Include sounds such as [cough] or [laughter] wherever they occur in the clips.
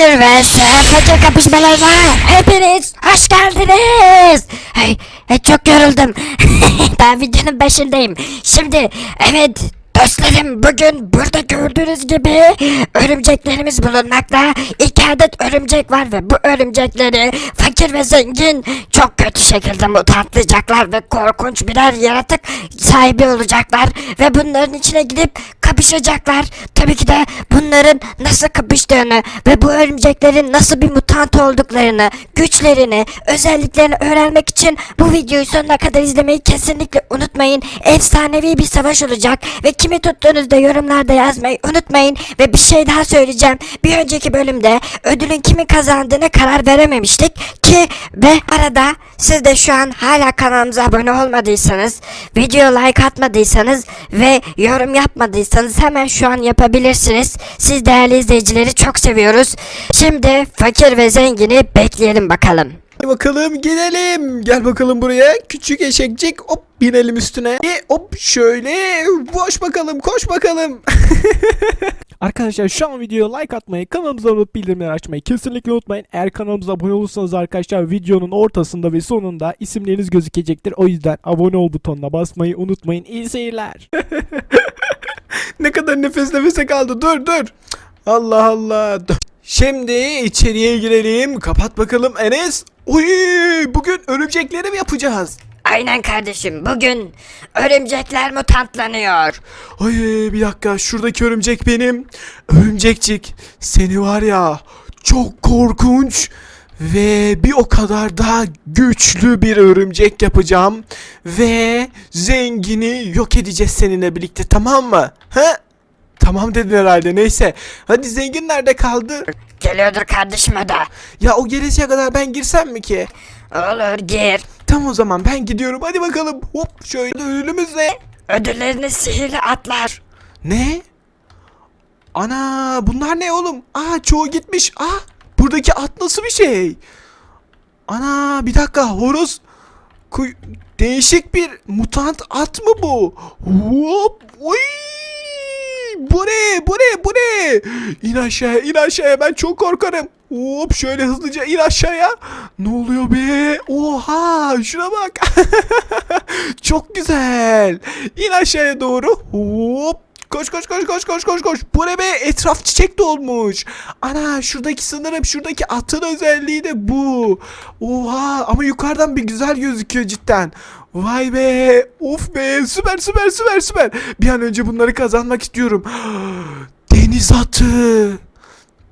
Fakir ve fakir kapışmalarına hepiniz hoş geldiniz. Hey, hey, çok yoruldum. [laughs] Daha videonun başındayım. Şimdi evet dostlarım bugün burada gördüğünüz gibi örümceklerimiz bulunmakta. İki adet örümcek var ve bu örümcekleri fakir ve zengin çok kötü şekilde mutantlayacaklar ve korkunç birer yaratık sahibi olacaklar ve bunların içine gidip kapışacaklar. Tabii ki de bunların nasıl kapıştığını ve bu örümceklerin nasıl bir mutant olduklarını, güçlerini, özelliklerini öğrenmek için bu videoyu sonuna kadar izlemeyi kesinlikle unutmayın. Efsanevi bir savaş olacak ve kimi tuttuğunuzda yorumlarda yazmayı unutmayın ve bir şey daha söyleyeceğim. Bir önceki bölümde ödülün kimin kazandığını karar verememiştik ki ve arada siz de şu an hala kanalımıza abone olmadıysanız, video like atmadıysanız ve yorum yapmadıysanız hemen şu an yapabilirsiniz. Siz değerli izleyicileri çok seviyoruz. Şimdi fakir ve zengini bekleyelim bakalım. Hadi bakalım gidelim. Gel bakalım buraya. Küçük eşekcik. Hop binelim üstüne. E, hop şöyle. Koş bakalım koş bakalım. [laughs] Arkadaşlar şu an videoya like atmayı, kanalımıza abone olup bildirimleri açmayı kesinlikle unutmayın. Eğer kanalımıza abone olursanız arkadaşlar videonun ortasında ve sonunda isimleriniz gözükecektir. O yüzden abone ol butonuna basmayı unutmayın. İyi seyirler. [laughs] ne kadar nefes nefese kaldı. Dur dur. Allah Allah. Şimdi içeriye girelim. Kapat bakalım Enes. Uy, bugün örümcekleri mi yapacağız? Aynen kardeşim bugün örümcekler mutantlanıyor. Ay bir dakika şuradaki örümcek benim. Örümcekçik seni var ya çok korkunç ve bir o kadar da güçlü bir örümcek yapacağım. Ve zengini yok edeceğiz seninle birlikte tamam mı? He? Tamam dedin herhalde neyse. Hadi zengin nerede kaldı? Geliyordur kardeşim o da. Ya o gelesiye kadar ben girsem mi ki? Olur gir. Tam o zaman ben gidiyorum hadi bakalım. Hop şöyle ödülümüz ne? Ödüllerini sihirli atlar. Ne? Ana bunlar ne oğlum? Aa çoğu gitmiş. Aa buradaki at nasıl bir şey? Ana bir dakika horoz. Kuy- Değişik bir mutant at mı bu? Hop. Uy! Bu ne? Bu ne? Bu ne? İn aşağıya, in aşağıya. Ben çok korkarım. Hop şöyle hızlıca in aşağıya. Ne oluyor be? Oha şuna bak. [laughs] çok güzel. İn aşağıya doğru. Hop. Koş koş koş koş koş koş koş. Bu ne be? Etraf çiçek dolmuş. Ana şuradaki sanırım şuradaki atın özelliği de bu. Oha ama yukarıdan bir güzel gözüküyor cidden. Vay be. Of be. Süper süper süper süper. Bir an önce bunları kazanmak istiyorum. [gasps] Deniz atı.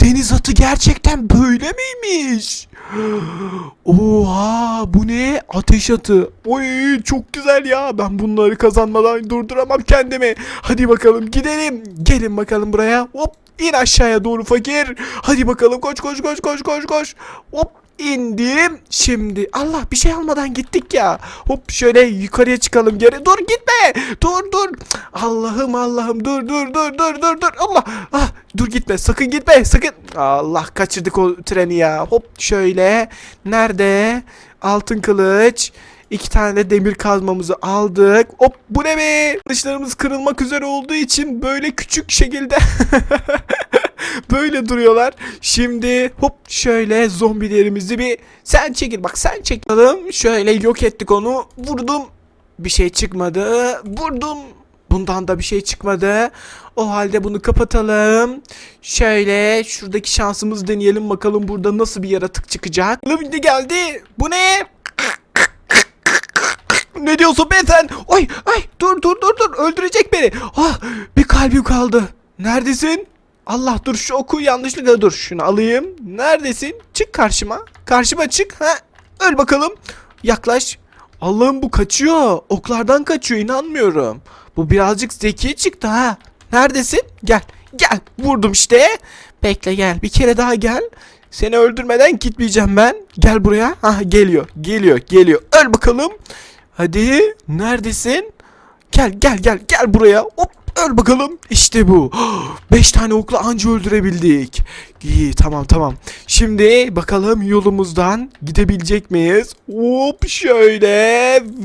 Deniz atı gerçekten böyle miymiş? [gasps] Oha bu ne? Ateş atı. Oy çok güzel ya. Ben bunları kazanmadan durduramam kendimi. Hadi bakalım gidelim. Gelin bakalım buraya. Hop in aşağıya doğru fakir. Hadi bakalım koş koş koş koş koş koş. Hop indim. Şimdi Allah bir şey almadan gittik ya. Hop şöyle yukarıya çıkalım geri. Dur gitme. Dur dur. Allah'ım Allah'ım dur dur dur dur dur dur. Allah. Ah dur gitme. Sakın gitme. Sakın. Allah kaçırdık o treni ya. Hop şöyle. Nerede? Altın kılıç. İki tane de demir kazmamızı aldık. Hop bu ne be? Kılıçlarımız kırılmak üzere olduğu için böyle küçük şekilde [laughs] [laughs] böyle duruyorlar. Şimdi hop şöyle zombilerimizi bir sen çekil bak sen çekelim. Şöyle yok ettik onu. Vurdum. Bir şey çıkmadı. Vurdum. Bundan da bir şey çıkmadı. O halde bunu kapatalım. Şöyle şuradaki şansımızı deneyelim bakalım burada nasıl bir yaratık çıkacak. Şimdi geldi. Bu ne? Ne diyorsun be sen? Ay ay dur dur dur dur öldürecek beni. Ah bir kalbim kaldı. Neredesin? Allah dur şu oku yanlışlıkla dur şunu alayım. Neredesin? Çık karşıma. Karşıma çık. Ha? Öl bakalım. Yaklaş. Allah'ım bu kaçıyor. Oklardan kaçıyor inanmıyorum. Bu birazcık zeki çıktı ha. Neredesin? Gel. Gel. Vurdum işte. Bekle gel. Bir kere daha gel. Seni öldürmeden gitmeyeceğim ben. Gel buraya. Ha geliyor. Geliyor. Geliyor. Öl bakalım. Hadi. Neredesin? Gel gel gel gel buraya. Hop öl bakalım. İşte bu. [gasps] 5 tane okla anca öldürebildik. İyi tamam tamam. Şimdi bakalım yolumuzdan gidebilecek miyiz? Hop şöyle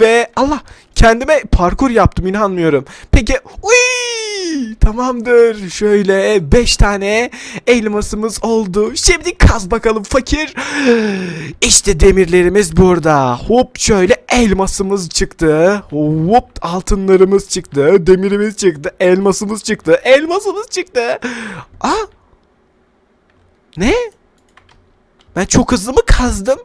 ve Allah kendime parkur yaptım inanmıyorum. Peki uy tamamdır. Şöyle 5 tane elmasımız oldu. Şimdi kaz bakalım fakir. İşte demirlerimiz burada. Hop şöyle elmasımız çıktı. Hop altınlarımız çıktı. Demirimiz çıktı. Elmasımız çıktı. Elmasımız çıktı. Aa. Ne? Ben çok hızlı mı kazdım?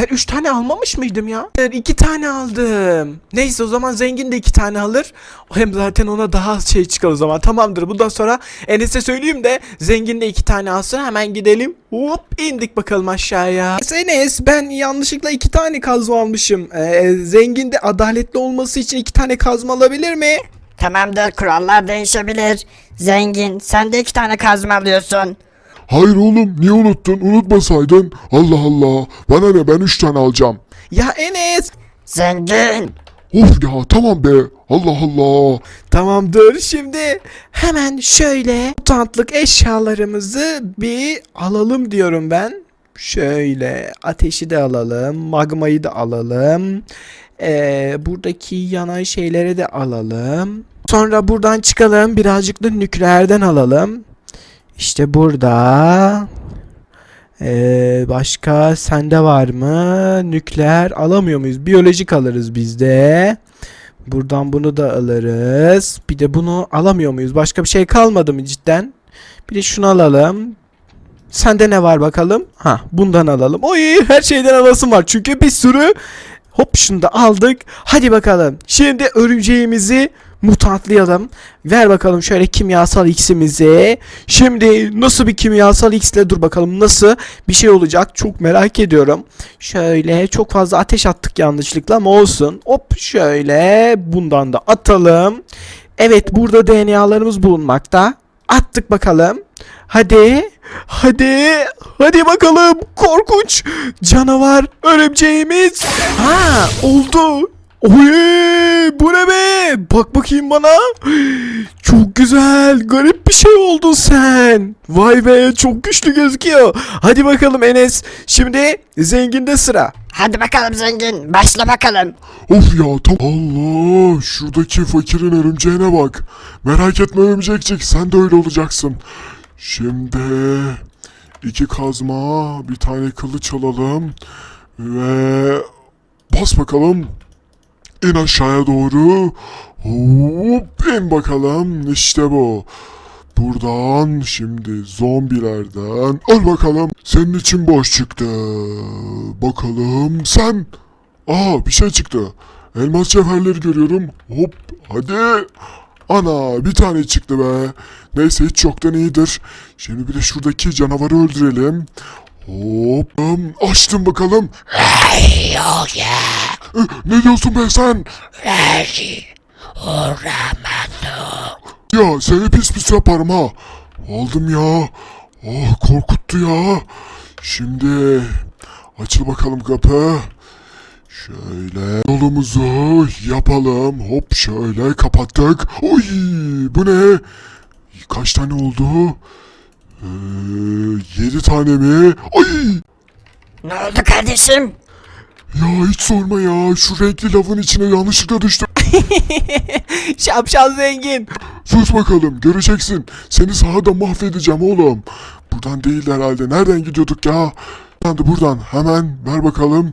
Ben 3 tane almamış mıydım ya? Ben 2 tane aldım. Neyse o zaman zengin de 2 tane alır. Hem zaten ona daha az şey çıkar o zaman. Tamamdır. Bundan sonra Enes'e söyleyeyim de zengin de 2 tane alsın. Hemen gidelim. Hop indik bakalım aşağıya. Enes ben yanlışlıkla 2 tane kazma almışım. Ee, zengin de adaletli olması için 2 tane kazma alabilir mi? Tamamdır kurallar değişebilir. Zengin sen de iki tane kazma alıyorsun. Hayır oğlum niye unuttun? Unutmasaydın. Allah Allah. Bana ne ben 3 tane alacağım. Ya Enes. Zengin. Of ya tamam be. Allah Allah. Tamamdır. Şimdi hemen şöyle mutantlık eşyalarımızı bir alalım diyorum ben. Şöyle ateşi de alalım, magmayı da alalım. Ee, buradaki yanan şeyleri de alalım. Sonra buradan çıkalım, birazcık da nükleerden alalım. İşte burada. Ee, başka sende var mı? Nükleer alamıyor muyuz? Biyolojik alırız biz de. Buradan bunu da alırız. Bir de bunu alamıyor muyuz? Başka bir şey kalmadı mı cidden? Bir de şunu alalım. Sende ne var bakalım? Ha bundan alalım. Oy her şeyden alasım var. Çünkü bir sürü hop şunu da aldık. Hadi bakalım. Şimdi örümceğimizi mutantlayalım. Ver bakalım şöyle kimyasal x'imizi. Şimdi nasıl bir kimyasal x'le dur bakalım nasıl bir şey olacak çok merak ediyorum. Şöyle çok fazla ateş attık yanlışlıkla ama olsun. Hop şöyle bundan da atalım. Evet burada DNA'larımız bulunmakta. Attık bakalım. Hadi. Hadi. Hadi bakalım. Korkunç. Canavar örümceğimiz. Ha oldu. Oy bu ne be? Bak bakayım bana. Çok güzel. Garip bir şey oldun sen. Vay be çok güçlü gözüküyor. Hadi bakalım Enes. Şimdi zenginde sıra. Hadi bakalım zengin başla bakalım. Of ya tam Allah şuradaki fakirin örümceğine bak. Merak etme örümcekçik sen de öyle olacaksın. Şimdi iki kazma bir tane kılıç alalım ve bas bakalım. İn aşağıya doğru. Hop in bakalım işte bu. Buradan şimdi zombilerden al bakalım. Senin için boş çıktı. Bakalım sen. Aa bir şey çıktı. Elmas cevherleri görüyorum. Hop hadi. Ana bir tane çıktı be. Neyse hiç yoktan iyidir. Şimdi bir de şuradaki canavarı öldürelim. Hop. hım, Açtım bakalım. Yok ya. Ne diyorsun be sen? Reji. Uğramadım. Ya seni pis pis yaparım ha. Aldım ya. Oh korkuttu ya. Şimdi açıl bakalım kapı. Şöyle yolumuzu yapalım. Hop şöyle kapattık. Oy bu ne? Kaç tane oldu? Ee, yedi tane mi? Ay Ne oldu kardeşim? ya hiç sorma ya. Şu renkli lavın içine yanlışlıkla düştüm. [laughs] Şapşal zengin. Sus bakalım göreceksin. Seni sahada mahvedeceğim oğlum. Buradan değil herhalde. Nereden gidiyorduk ya? Buradan da buradan. Hemen ver bakalım.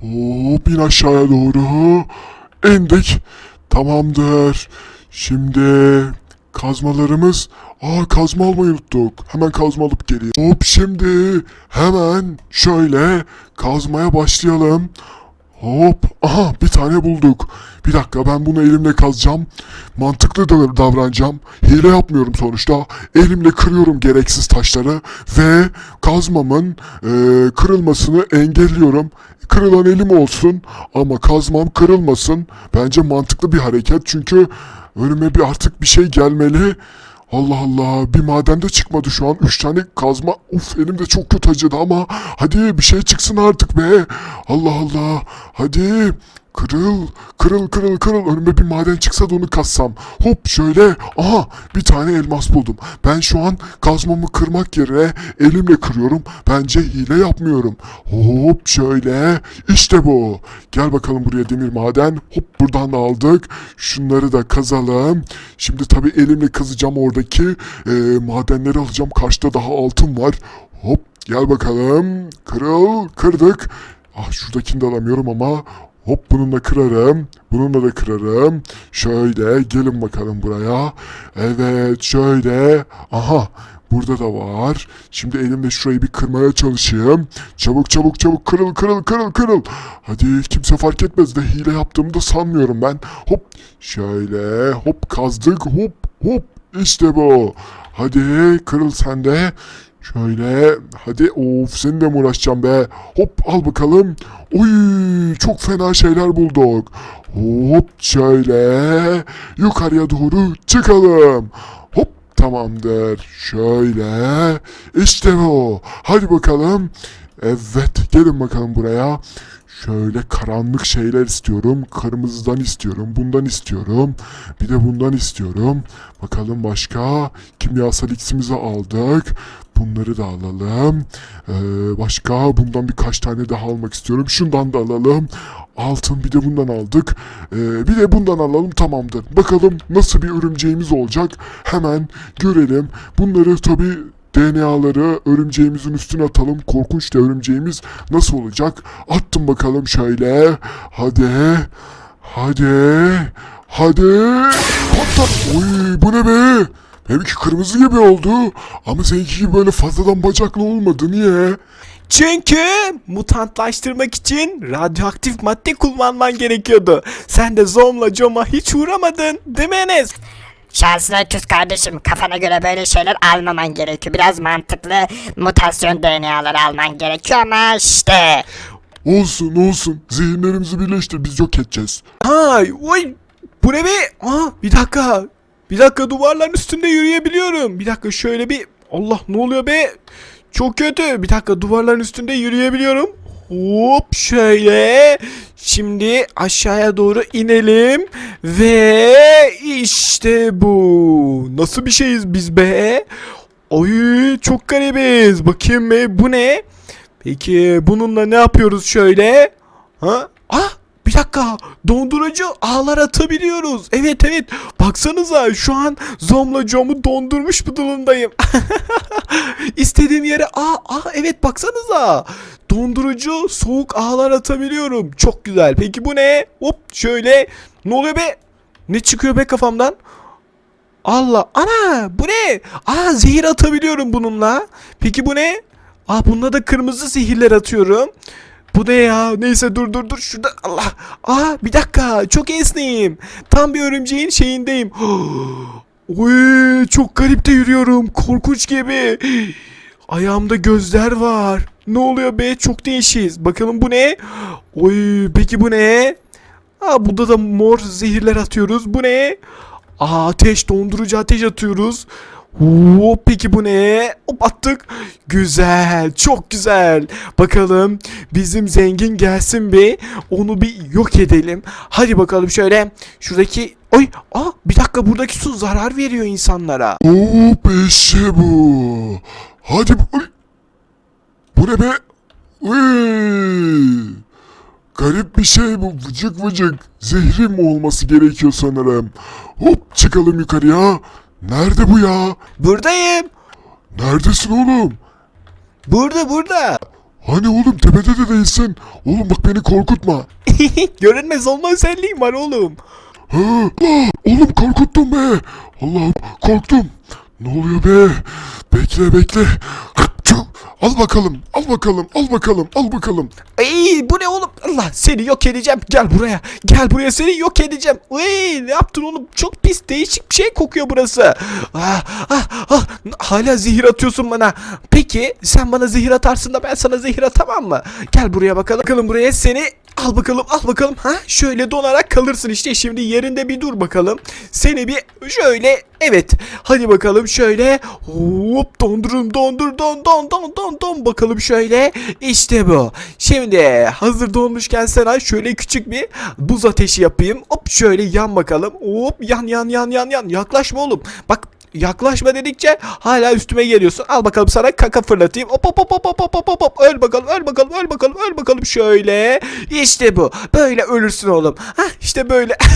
Hop in aşağıya doğru. İndik. Tamamdır. Şimdi kazmalarımız. Aa kazma almayı unuttuk. Hemen kazma alıp geliyor. Hop şimdi hemen şöyle kazmaya başlayalım. Hop. Aha bir tane bulduk. Bir dakika ben bunu elimle kazacağım. Mantıklı da davranacağım. Hile yapmıyorum sonuçta. Elimle kırıyorum gereksiz taşları. Ve kazmamın e, kırılmasını engelliyorum. Kırılan elim olsun ama kazmam kırılmasın. Bence mantıklı bir hareket çünkü önüme bir artık bir şey gelmeli. Allah Allah bir madende çıkmadı şu an. 3 tane kazma. Uf elim de çok kötü acıdı ama hadi bir şey çıksın artık be. Allah Allah hadi Kırıl, kırıl, kırıl, kırıl. Önüme bir maden çıksa da onu kassam. Hop şöyle. Aha bir tane elmas buldum. Ben şu an kazmamı kırmak yerine elimle kırıyorum. Bence hile yapmıyorum. Hop şöyle. İşte bu. Gel bakalım buraya demir maden. Hop buradan da aldık. Şunları da kazalım. Şimdi tabii elimle kazacağım oradaki e, madenleri alacağım. Karşıda daha altın var. Hop gel bakalım. Kırıl, kırdık. Ah şuradakini de alamıyorum ama hop bununla kırarım. Bununla da kırarım. Şöyle gelin bakalım buraya. Evet şöyle. Aha burada da var. Şimdi elimle şurayı bir kırmaya çalışayım. Çabuk çabuk çabuk kırıl kırıl kırıl kırıl. Hadi kimse fark etmez de hile yaptığımı da sanmıyorum ben. Hop şöyle hop kazdık hop hop işte bu. Hadi kırıl sen de. Şöyle hadi of seninle mi uğraşacağım be? Hop al bakalım. Oy çok fena şeyler bulduk. Hop şöyle yukarıya doğru çıkalım. Hop tamamdır. Şöyle işte bu. Hadi bakalım. Evet gelin bakalım buraya. Şöyle karanlık şeyler istiyorum. Kırmızıdan istiyorum. Bundan istiyorum. Bir de bundan istiyorum. Bakalım başka. Kimyasal iksimizi aldık. Bunları da alalım. Ee, başka bundan birkaç tane daha almak istiyorum. Şundan da alalım. Altın bir de bundan aldık. Ee, bir de bundan alalım tamamdır. Bakalım nasıl bir örümceğimiz olacak. Hemen görelim. Bunları tabii DNA'ları örümceğimizin üstüne atalım. Korkunç da örümceğimiz nasıl olacak? Attım bakalım şöyle. Hadi. Hadi. Hadi. Patlat. Oy bu ne be? Benimki kırmızı gibi oldu. Ama seninki gibi böyle fazladan bacaklı olmadı. Niye? Çünkü mutantlaştırmak için radyoaktif madde kullanman gerekiyordu. Sen de Zom'la Jom'a hiç uğramadın değil mi Enes? Şansına küs kardeşim kafana göre böyle şeyler almaman gerekiyor. Biraz mantıklı mutasyon DNA'ları alman gerekiyor ama işte. Olsun olsun. Zihinlerimizi birleştir. Biz yok edeceğiz. Ay, oy, bu ne be? Aa, bir dakika. Bir dakika duvarların üstünde yürüyebiliyorum. Bir dakika şöyle bir... Allah ne oluyor be? Çok kötü. Bir dakika duvarların üstünde yürüyebiliyorum. Hop şöyle. Şimdi aşağıya doğru inelim. Ve işte bu. Nasıl bir şeyiz biz be? Oy çok garibiz. Bakayım be bu ne? Peki bununla ne yapıyoruz şöyle? Ha? Ah dakika dondurucu ağlar atabiliyoruz. Evet evet baksanıza şu an Zom'la Jom'u dondurmuş bu durumdayım. [laughs] İstediğim yere aa, aa evet baksanıza. Dondurucu soğuk ağlar atabiliyorum. Çok güzel. Peki bu ne? Hop şöyle. Ne oluyor be? Ne çıkıyor be kafamdan? Allah ana bu ne? Aa zehir atabiliyorum bununla. Peki bu ne? Aa bunda da kırmızı zehirler atıyorum. Bu ne ya? Neyse dur dur dur şurada Allah. Aa bir dakika çok esneyim. Tam bir örümceğin şeyindeyim. [gasps] Oy çok garip de yürüyorum. Korkunç gibi. Ayağımda gözler var. Ne oluyor be? Çok değişiz. Bakalım bu ne? Oy peki bu ne? Aa burada da mor zehirler atıyoruz. Bu ne? Aa ateş dondurucu ateş atıyoruz. Hop peki bu ne? Hop attık. Güzel. Çok güzel. Bakalım bizim zengin gelsin bir. Onu bir yok edelim. Hadi bakalım şöyle. Şuradaki Oy, aa bir dakika buradaki su zarar veriyor insanlara. Hop işte bu. Hadi bu. Bu ne be? Uy. Garip bir şey bu vıcık vıcık. Zehrim olması gerekiyor sanırım. Hop çıkalım yukarıya. Nerede bu ya? Buradayım. Neredesin oğlum? Burada burada. Hani oğlum tepede de değilsin. Oğlum bak beni korkutma. [laughs] Görünmez olma özelliğim var oğlum. Ha, ah, oğlum korkuttun be. Allah'ım korktum. Ne oluyor be? Bekle bekle. Hapçu. Al bakalım, al bakalım, al bakalım, al bakalım. Ay bu ne oğlum? Allah seni yok edeceğim. Gel buraya. Gel buraya seni yok edeceğim. Ay ne yaptın oğlum? Çok pis değişik bir şey kokuyor burası. Ah, ah, ah. Hala zehir atıyorsun bana. Peki sen bana zehir atarsın da ben sana zehir atamam mı? Gel buraya bakalım. Bakalım buraya seni Al bakalım al bakalım. Ha şöyle donarak kalırsın işte. Şimdi yerinde bir dur bakalım. Seni bir şöyle evet. Hadi bakalım şöyle. Hop dondurun dondur don don don don don bakalım şöyle. İşte bu. Şimdi hazır donmuşken sana şöyle küçük bir buz ateşi yapayım. Hop şöyle yan bakalım. Hop yan yan yan yan yan. Yaklaşma oğlum. Bak Yaklaşma dedikçe hala üstüme geliyorsun. Al bakalım sana kaka fırlatayım. Hop hop hop hop hop hop hop hop. Öl bakalım öl bakalım öl bakalım öl bakalım şöyle. İşte bu. Böyle ölürsün oğlum. Hah işte böyle. [laughs]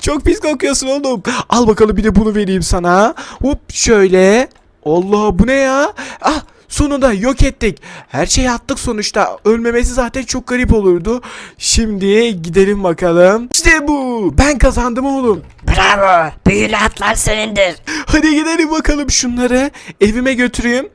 Çok pis kokuyorsun oğlum. Al bakalım bir de bunu vereyim sana. Hop şöyle. Allah bu ne ya? Ah sonunda yok ettik. Her şeyi attık sonuçta. Ölmemesi zaten çok garip olurdu. Şimdi gidelim bakalım. İşte bu. Ben kazandım oğlum. Bravo. Büyülü atlar senindir. Hadi gidelim bakalım şunları evime götüreyim.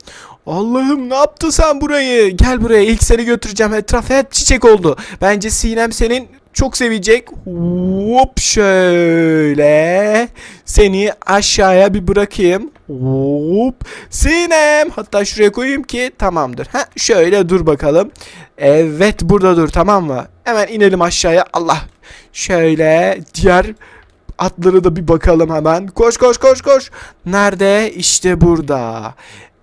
Allah'ım ne yaptın sen burayı? Gel buraya ilk seni götüreceğim. Etraf hep çiçek oldu. Bence Sinem senin çok sevecek. Hop şöyle. Seni aşağıya bir bırakayım. Hop. Sinem. Hatta şuraya koyayım ki tamamdır. Ha şöyle dur bakalım. Evet burada dur tamam mı? Hemen inelim aşağıya. Allah. Şöyle diğer Atları da bir bakalım hemen. Koş koş koş koş. Nerede? İşte burada.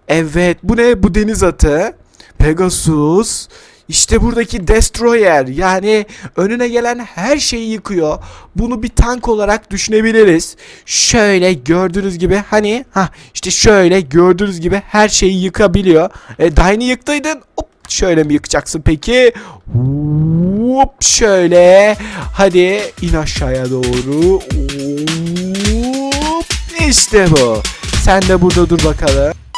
Evet bu ne? Bu deniz atı. Pegasus. İşte buradaki Destroyer yani önüne gelen her şeyi yıkıyor. Bunu bir tank olarak düşünebiliriz. Şöyle gördüğünüz gibi hani ha işte şöyle gördüğünüz gibi her şeyi yıkabiliyor. E, Dine'i yıktıydın. Hop şöyle mi yıkacaksın peki? Hop şöyle. Hadi in aşağıya doğru. Hop işte bu. Sen de burada dur bakalım.